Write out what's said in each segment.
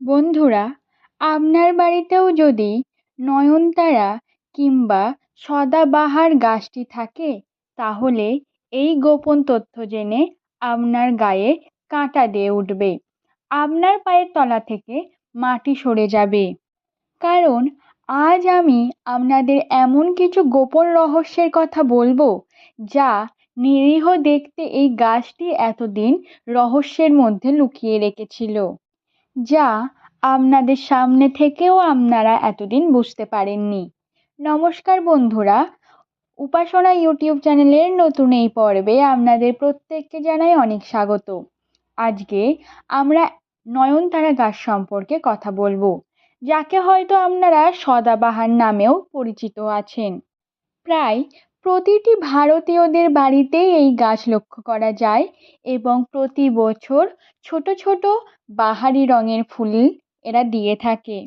বন্ধুরা, আপনার বাড়িতেও যদি নয়নতারা কিংবা সদাবাহার গাছটি থাকে, তাহলে এই গোপন তথ্য জেনে আপনার গায়ে কাঁটা দিয়ে উঠবে। আপনার পায়ের তলা থেকে মাটি সরে যাবে। কারণ, আজ আমি আপনাদের এমন কিছু গোপন রহস্যের কথা বলব, যা নিরীহ দেখতে এই গাছটি এতদিন রহস্যের মধ্যে লুকিয়ে রেখেছিল। যা আপনাদের সামনে থেকেও আপনারা এতদিন বুঝতে পারেননি। নমস্কার বন্ধুরা, উপাসনা ইউটিউব চ্যানেলের নতুন এই পর্বে আপনাদের প্রত্যেককে জানাই অনেক স্বাগত। আজকে আমরা নয়নতারা গাছ সম্পর্কে কথা বলব, যাকে হয়তো আপনারা সদাবাহার নামেও পরিচিত আছেন। প্রায় প্রতিটি ভারতীয়দের বাড়িতেই এই গাছ লক্ষ্য করা যায় এবং প্রতি বছর ছোট ছোট বাহারি রঙের ফুল এরা দিয়ে থাকে।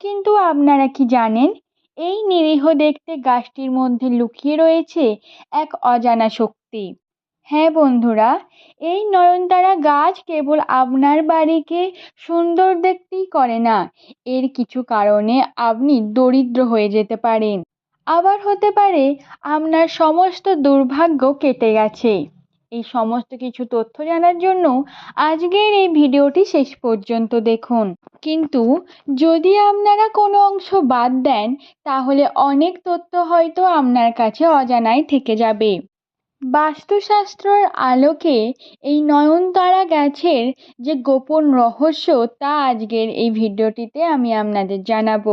কিন্তু আপনারা কি জানেন, এই নিরীহ দেখতে গাছটির মধ্যে লুকিয়ে রয়েছে এক অজানা শক্তি। হ্যাঁ বন্ধুরা, এই নয়নতারা গাছ কেবল আপনার বাড়িকে সুন্দর দেখতেই করে না, এর কিছু কারণে আপনি দরিদ্র হয়ে যেতে পারেন। আবার হতে পারে আপনার সমস্ত দুর্ভাগ্য কেটে গেছে। এই সমস্ত কিছু তথ্য জানার জন্য আজকের এই ভিডিওটি শেষ পর্যন্ত দেখুন। কিন্তু যদি আপনারা কোনো অংশ বাদ দেন, তাহলে অনেক তথ্য হয়তো আপনার কাছে অজানাই থেকে যাবে। বাস্তুশাস্ত্রর আলোকে এই নয়নতারা গাছের যে গোপন রহস্য তা আজকের এই ভিডিওটিতে আমি আপনাদের জানাব।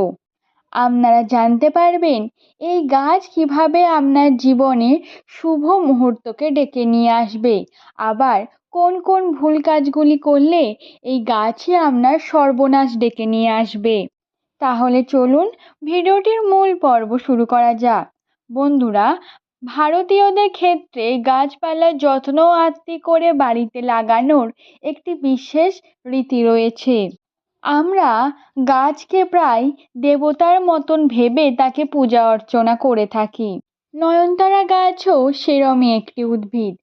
আপনারা জানতে পারবেন এই গাছ কীভাবে আপনার জীবনে শুভ মুহূর্তকে ডেকে নিয়ে আসবে। আবার কোন কোন ভুল কাজগুলি করলে এই গাছই আপনার সর্বনাশ ডেকে নিয়ে আসবে। তাহলে চলুন ভিডিওটির মূল পর্ব শুরু করা যাক। বন্ধুরা, ভারতীয়দের ক্ষেত্রে গাছপালার যত্ন আত্মি করে বাড়িতে লাগানোর একটি বিশেষ রীতি রয়েছে। আমরা গাছকে প্রায় দেবতার মতন ভেবে তাকে পূজা অর্চনা করে থাকি। নয়নতারা গাছও সেরমই একটি উদ্ভিদ।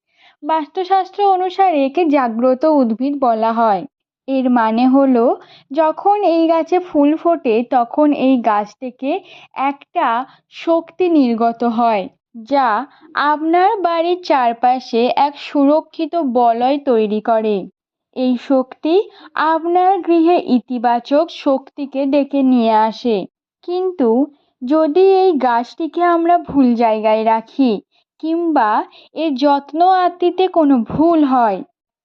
বাস্তুশাস্ত্র অনুসারে একে জাগ্রত উদ্ভিদ বলা হয়। এর মানে হলো, যখন এই গাছে ফুল ফোটে, তখন এই গাছ থেকে একটা শক্তি নির্গত হয়, যা আপনার বাড়ির চারপাশে এক সুরক্ষিত বলয় তৈরি করে। এই শক্তি আপনার গৃহে ইতিবাচক শক্তিকে ডেকে নিয়ে আসে। কিন্তু যদি এই গাছটিকে আমরা ভুল জায়গায় রাখি কিংবা এর যত্ন আত্মিতে কোনো ভুল হয়,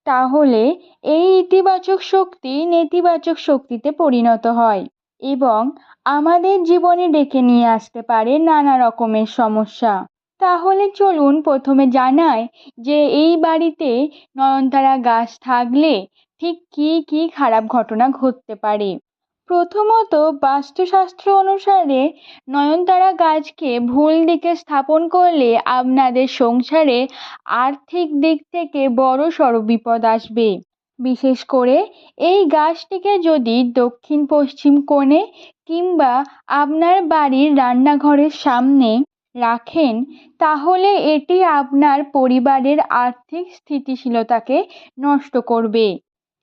তাহলে এই ইতিবাচক শক্তি নেতিবাচক শক্তিতে পরিণত হয় এবং আমাদের জীবনে ডেকে নিয়ে আসতে পারে নানা রকমের সমস্যা। তাহলে চলুন প্রথমে জানাই যে এই বাড়িতে নয়নতারা গাছ থাকলে ঠিক কী কী খারাপ ঘটনা ঘটতে পারে। প্রথমত বাস্তুশাস্ত্র অনুসারে নয়নতারা গাছকে ভুল দিকে স্থাপন করলে আপনাদের সংসারে আর্থিক দিক থেকে বড় সড় বিপদ আসবে। বিশেষ করে এই গাছটিকে যদি দক্ষিণ পশ্চিম কোণে কিংবা আপনার বাড়ির রান্নাঘরের সামনে রাখেন, তাহলে এটি আপনার পরিবারের আর্থিক স্থিতিশীলতাকে নষ্ট করবে।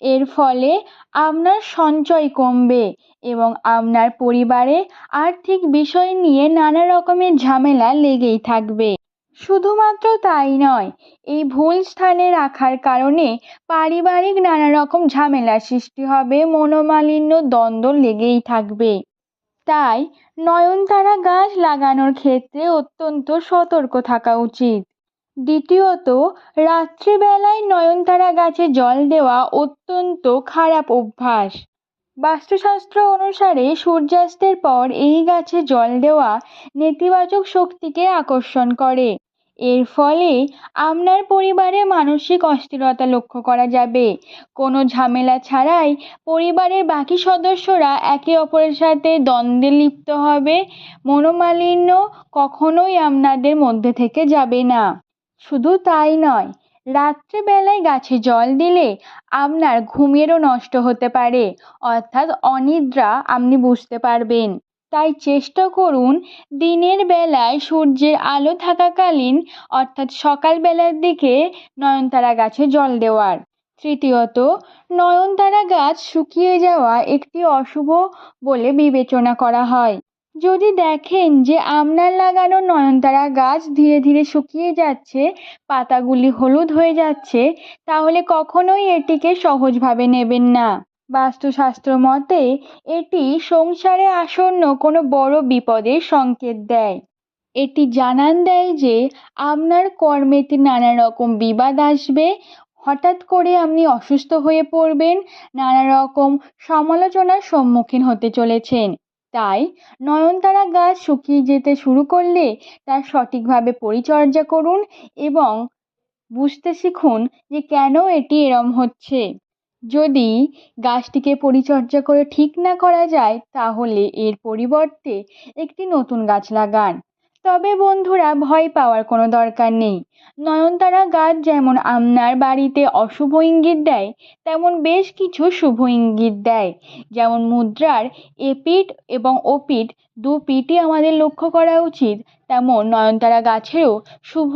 এর ফলে আপনার সঞ্চয় কমবে এবং আপনার পরিবারে আর্থিক বিষয় নিয়ে নানা রকমের ঝামেলা লেগেই থাকবে। শুধুমাত্র তাই নয়, এই ভুল স্থানে রাখার কারণে পারিবারিক নানা রকম ঝামেলার সৃষ্টি হবে, মনোমালিন্য দ্বন্দ্ব লেগেই থাকবে। তাই নয়নতারা গাছ লাগানোর ক্ষেত্রে অত্যন্ত সতর্ক থাকা উচিত। দ্বিতীয়ত, রাত্রিবেলায় নয়নতারা গাছে জল দেওয়া অত্যন্ত খারাপ অভ্যাস। বাস্তুশাস্ত্র অনুসারে সূর্যাস্তের পর এই গাছে জল দেওয়া নেতিবাচক শক্তিকে আকর্ষণ করে। এর ফলে আপনার পরিবারে মানসিক অস্থিরতা লক্ষ্য করা যাবে। কোনো ঝামেলা ছাড়াই পরিবারের বাকি সদস্যরা একে অপরের সাথে দ্বন্দ্বে লিপ্ত হবে। মনোমালিন্য কখনোই আপনাদের মধ্যে থেকে যাবে না। শুধু তাই নয়, রাত্রেবেলায় গাছে জল দিলে আপনার ঘুমেরও নষ্ট হতে পারে, অর্থাৎ অনিদ্রা আপনি বুঝতে পারবেন। তাই চেষ্টা করুন দিনের বেলায় সূর্যের আলো থাকাকালীন, অর্থাৎ সকালবেলার দিকে নয়নতারা গাছে জল দেওয়ার। তৃতীয়ত, নয়নতারা গাছ শুকিয়ে যাওয়া একটি অশুভ বলে বিবেচনা করা হয়। যদি দেখেন যে আপনার লাগানো নয়নতারা গাছ ধীরে ধীরে শুকিয়ে যাচ্ছে, পাতাগুলি হলুদ হয়ে যাচ্ছে, তাহলে কখনোই এটিকে সহজভাবে নেবেন না। বাস্তুশাস্ত্র মতে এটি সংসারে আসন্ন কোনো বড় বিপদের সংকেত দেয়। এটি জানান দেয় যে আপনার কর্মেতে নানা রকম বিবাদ আসবে, হঠাৎ করে আপনি অসুস্থ হয়ে পড়বেন, নানা রকম সমালোচনার সম্মুখীন হতে চলেছেন। তাই নয়নতারা গাছ শুকিয়ে যেতে শুরু করলে তার সঠিকভাবে পরিচর্যা করুন এবং বুঝতে শিখুন যে কেন এটি এরম হচ্ছে। যদি গাছটিকে পরিচর্যা করে ঠিক না করা যায়, তাহলে এর পরিবর্তে একটি নতুন গাছ লাগান। তবে বন্ধুরা, ভয় পাওয়ার কোনো দরকার নেই। নয়নতারা গাছ যেমন আপনার বাড়িতে অশুভ ইঙ্গিত দেয়, তেমন বেশ কিছু শুভ ইঙ্গিত দেয়। যেমন মুদ্রার এপিঠ এবং ওপিঠ দু পিঠই আমাদের লক্ষ্য করা উচিত। তেমন নয়নতারা গাছেরও শুভ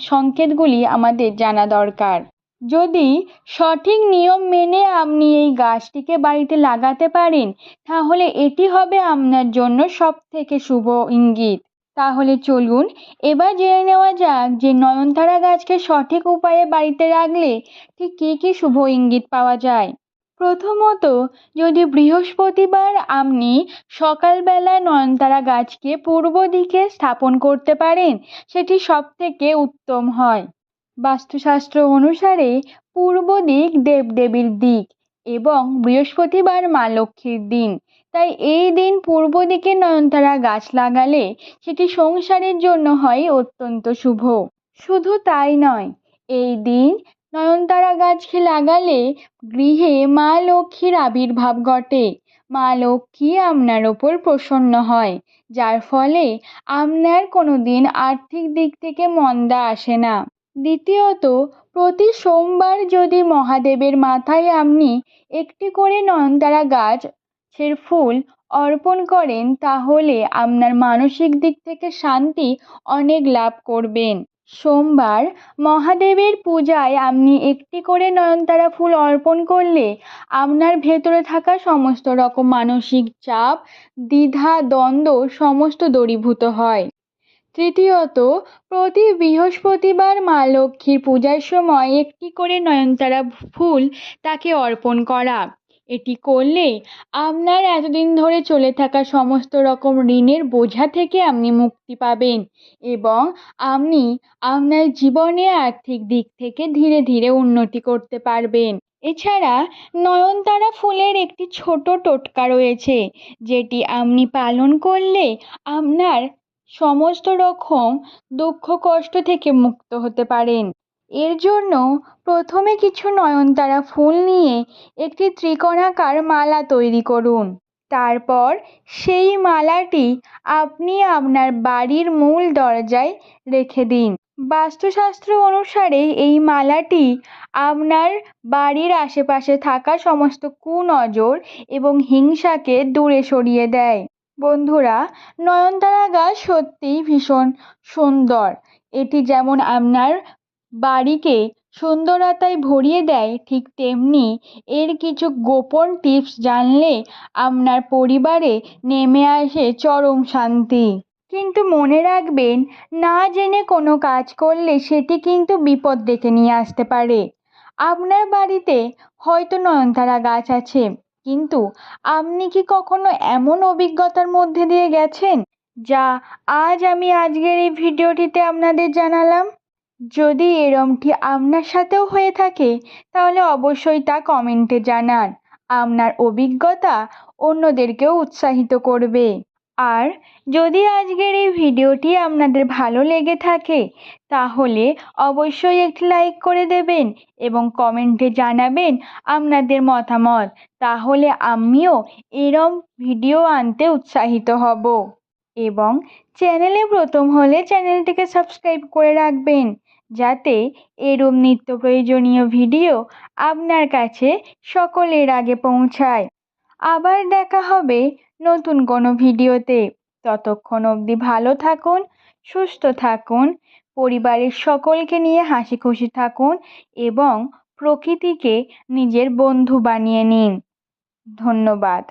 সংকেতগুলি আমাদের জানা দরকার। যদি সঠিক নিয়ম মেনে আপনি এই গাছটিকে বাড়িতে লাগাতে পারেন, তাহলে এটি হবে আপনার জন্য সব থেকে শুভ ইঙ্গিত। তাহলে চলুন এবার জেনে নেওয়া যাক যে নয়নতারা গাছকে সঠিক উপায়ে বাড়িতে রাখলে ঠিক কী কী শুভ ইঙ্গিত পাওয়া যায়। প্রথমত, যদি বৃহস্পতিবার আপনি সকালবেলায় নয়নতারা গাছকে পূর্ব দিকে স্থাপন করতে পারেন, সেটি সব থেকে উত্তম হয়। বাস্তুশাস্ত্র অনুসারে পূর্ব দিক দেবদেবীর দিক এবং বৃহস্পতিবার মা লক্ষ্মীর দিন। তাই এই দিন পূর্ব দিকে নয়নতারা গাছ লাগালে সেটি সংসারের জন্য হয় অত্যন্ত শুভ। শুধু তাই নয়, এই দিন নয়নতারা গাছকে লাগালে গৃহে মা লক্ষ্মীর আবির্ভাব ঘটে। মা লক্ষ্মী আপনার ওপর প্রসন্ন হয়, যার ফলে আপনার কোনো দিন আর্থিক দিক থেকে মন্দা আসে না। দ্বিতীয়ত, প্রতি সোমবার যদি মহাদেবের মাথায় আপনি একটি করে নয়নতারা গাছের ফুল অর্পণ করেন, তাহলে আপনার মানসিক দিক থেকে শান্তি অনেক লাভ করবেন। সোমবার মহাদেবের পূজায় আপনি একটি করে নয়নতারা ফুল অর্পণ করলে আপনার ভেতরে থাকা সমস্ত রকম মানসিক চাপ, দ্বিধা, দ্বন্দ্ব সমস্ত দূরীভূত হয়। তৃতীয়ত, প্রতি বৃহস্পতিবার মা লক্ষ্মীর পূজার সময় একটি করে নয়নতারা ফুল তাকে অর্পণ করা। এটি করলে আপনার এতদিন ধরে চলে থাকা সমস্ত রকম ঋণের বোঝা থেকে আপনি মুক্তি পাবেন এবং আপনি আপনার জীবনে আর্থিক দিক থেকে ধীরে ধীরে উন্নতি করতে পারবেন। এছাড়া নয়নতারা ফুলের একটি ছোট টোটকা রয়েছে, যেটি আপনি পালন করলে আপনার সমস্ত রকম দুঃখ কষ্ট থেকে মুক্ত হতে পারেন। এর জন্য প্রথমে কিছু নয়নতারা ফুল নিয়ে একটি ত্রিকোণাকার মালা তৈরি করুন। তারপর সেই মালাটি আপনি আপনার বাড়ির মূল দরজায় রেখে দিন। বাস্তুশাস্ত্র অনুসারে এই মালাটি আপনার বাড়ির আশেপাশে থাকা সমস্ত কুনজর এবং হিংসাকে দূরে সরিয়ে দেয়। বন্ধুরা, নয়নতারা গাছ সত্যিই ভীষণ সুন্দর। এটি যেমন আপনার বাড়িকে সুন্দরতায় ভরিয়ে দেয়, ঠিক তেমনি এর কিছু গোপন টিপস জানলে আপনার পরিবারে নেমে আসে চরম শান্তি। কিন্তু মনে রাখবেন, না জেনে কোনো কাজ করলে সেটি কিন্তু বিপদ ডেকে নিয়ে আসতে পারে। আপনার বাড়িতে হয়তো নয়নতারা গাছ আছে কিন্তু আপনি কি কখনো এমন অভিজ্ঞতার মধ্যে দিয়ে গেছেন যা আজ আমি আজকের এই ভিডিওটিতে আপনাদের জানালাম? যদি এরমটি আপনার সাথেও হয়ে থাকে, তাহলে অবশ্যই তা কমেন্টে জানান। আপনার অভিজ্ঞতা অন্যদেরকেও উৎসাহিত করবে। আর যদি আজকের এই ভিডিওটি আপনাদের ভালো লেগে থাকে, তাহলে অবশ্যই একটি লাইক করে দেবেন এবং কমেন্টে জানাবেন আপনাদের মতামত। তাহলে আমিও এরম ভিডিও আনতে উৎসাহিত হব এবং চ্যানেলে প্রথম হলে চ্যানেলটিকে সাবস্ক্রাইব করে রাখবেন, যাতে এরম নিত্য প্রয়োজনীয় ভিডিও আপনার কাছে সকলের আগে পৌঁছায়। আবার দেখা হবে নতুন কোনো ভিডিওতে। ততক্ষণ অবধি ভালো থাকুন, সুস্থ থাকুন, পরিবারের সকলকে নিয়ে হাসি খুশি থাকুন এবং প্রকৃতিকে নিজের বন্ধু বানিয়ে নিন। ধন্যবাদ।